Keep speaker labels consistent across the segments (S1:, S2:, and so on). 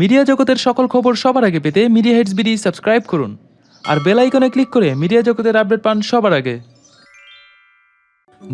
S1: Media জগতের সকল খবর সবার আগে পেতে মিডিয়া হেডস বিডি সাবস্ক্রাইব করুন। আর বেল আইকনে ক্লিক করে মিডিয়া জগতের আপডেট পান সবার আগে।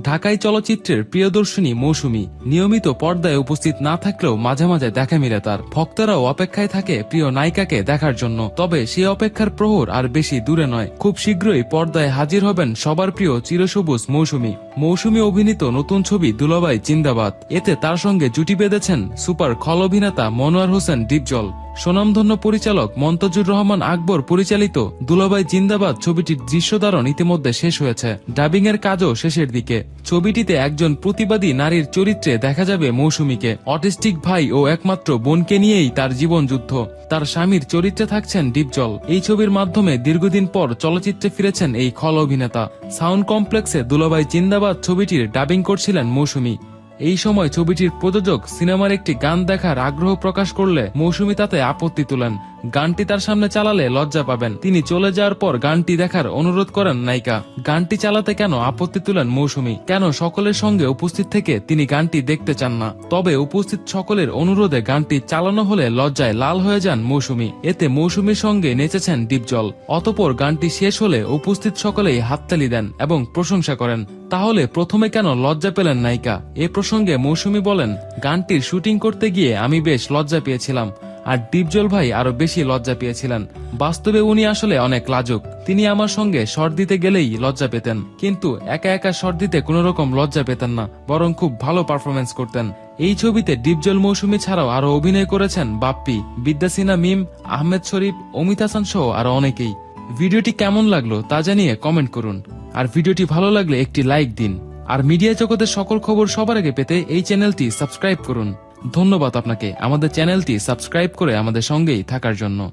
S1: ঢাকাই চলচ্চিত্রের প্রিয়দর্শিনী মৌসুমী নিয়মিত পর্দায় উপস্থিত না থাকলেও মাঝে মাঝে দেখা মিলে তার। ভক্তরাও অপেক্ষায় থাকে প্রিয় নায়িকাকে দেখার জন্য। তবে সে অপেক্ষার প্রহর আর বেশি দূরে নয়। খুব শীঘ্রই পর্দায় হাজির হবেন সবার প্রিয় চিরসবুজ মৌসুমী। মৌসুমী অভিনীত নতুন ছবি দুলাবাই জিন্দাবাদ। এতে তার সঙ্গে জুটি বেঁধেছেন সুপার খল অভিনেতা মনোয়ার হোসেন ডিপজল। সুনামধন্য পরিচালক মন্তজুর রহমান আকবর পরিচালিত দুলাবাই জিন্দাবাদ ছবিটির দৃশ্যধারণ ইতিমধ্যে শেষ হয়েছে। ডাবিং এর কাজও শেষের দিকে। ছবিটিতে একজন প্রতিবাদী নারীর চরিত্রে দেখা যাবে মৌসুমীকে। অটিস্টিক ভাই ও একমাত্র বোনকে নিয়েই তার জীবন যুদ্ধ। তার স্বামীর চরিত্রে থাকছেন ডিপজল। এই ছবির মাধ্যমে দীর্ঘদিন পর চলচ্চিত্রে ফিরেছেন এই খল অভিনেতা। সাউন্ড কমপ্লেক্সে দুলাবাই জিন্দাবাদ ছবিটির ডাবিং করছিলেন মৌসুমী। এই সময় ছবিটির প্রযোজক সিনেমার একটি গান দেখার আগ্রহ প্রকাশ করলে মৌসুমী তাতে আপত্তি তোলেন। গানটি তার সামনে চালালে লজ্জা পাবেন। তিনি চলে যাওয়ার পর গানটি দেখার অনুরোধ করেন নায়িকা। গানটি চালাতে কেন আপত্তি তুলেন মৌসুমী? কেন সকলের সঙ্গে উপস্থিত থেকে তিনি গানটি দেখতে চান না? তবে উপস্থিত সকলের অনুরোধে গানটি চালানো হলে লজ্জায় লাল হয়ে যান মৌসুমী। এতে মৌসুমীর সঙ্গে নেচেছেন ডিপজল। অতপর গানটি শেষ হলে উপস্থিত সকলেই হাততালি দেন এবং প্রশংসা করেন। তাহলে প্রথমে কেন লজ্জা পেলেন নায়িকা? এ প্রসঙ্গে মৌসুমী বলেন, গানটির শুটিং করতে গিয়ে আমি বেশ লজ্জা পেয়েছিলাম। আর ডিপজল ভাই আরও বেশি লজ্জা পেয়েছিলেন। বাস্তবে উনি আসলে অনেক লাজুক। তিনি আমার সঙ্গে শট দিতে গেলেই লজ্জা পেতেন। কিন্তু একা একা শট দিতে কোনো রকম লজ্জা পেতেন না, বরং খুব ভালো পারফরমেন্স করতেন। এই ছবিতে ডিপজল মৌসুমী ছাড়াও আরও অভিনয় করেছেন বাপ্পি, বিদ্যাসিনা মিম, আহমেদ শরীফ, অমিত হাসান সহ আরও অনেকেই। ভিডিওটি কেমন লাগল তা জানিয়ে কমেন্ট করুন। আর ভিডিওটি ভালো লাগলে একটি লাইক দিন। আর মিডিয়া জগতের সকল খবর সবার আগে পেতে এই চ্যানেলটি সাবস্ক্রাইব করুন। ধন্যবাদ আপনাকে। আমাদের চ্যানেলটি সাবস্ক্রাইব করে আমাদের সঙ্গেই থাকার জন্য।